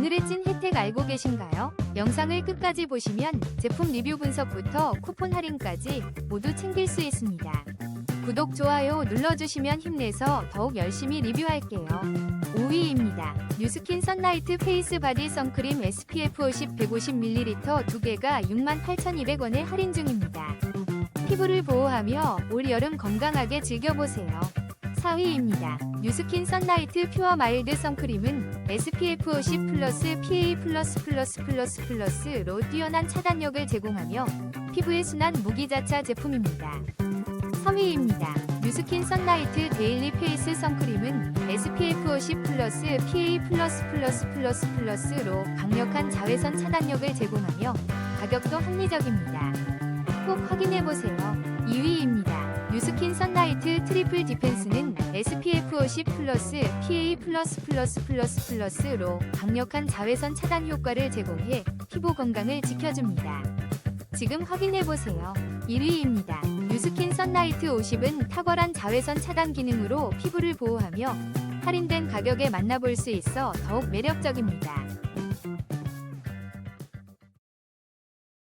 오늘의 찐 혜택 알고 계신가요? 영상을 끝까지 보시면 제품 리뷰 분석부터 쿠폰 할인까지 모두 챙길 수 있습니다. 구독, 좋아요 눌러주시면 힘내서 더욱 열심히 리뷰할게요. 5위입니다. 뉴스킨 선라이트 페이스 바디 선크림 SPF 50 150ml 두 개가 68,200원에 할인 중입니다. 피부를 보호하며 올 여름 건강하게 즐겨보세요. 4위입니다. 뉴스킨 선라이트 퓨어 마일드 선크림은 SPF 50 플러스 PA 플러스 플러스 플러스 플러스로 뛰어난 차단력을 제공하며 피부의 순한 무기자차 제품입니다. 3위입니다. 뉴스킨 선라이트 데일리 페이스 선크림은 SPF 50 플러스 PA 플러스 플러스 플러스 플러스로 강력한 자외선 차단력을 제공하며 가격도 합리적입니다. 꼭 확인해보세요. 2위입니다. 뉴스킨 선라이트 트리플 디펜스는 SPF 50 플러스 PA 플러스 플러스 플러스 플러스로 강력한 자외선 차단 효과를 제공해 피부 건강을 지켜줍니다. 지금 확인해보세요. 1위입니다. 뉴스킨 선라이트 50은 탁월한 자외선 차단 기능으로 피부를 보호하며 할인된 가격에 만나볼 수 있어 더욱 매력적입니다.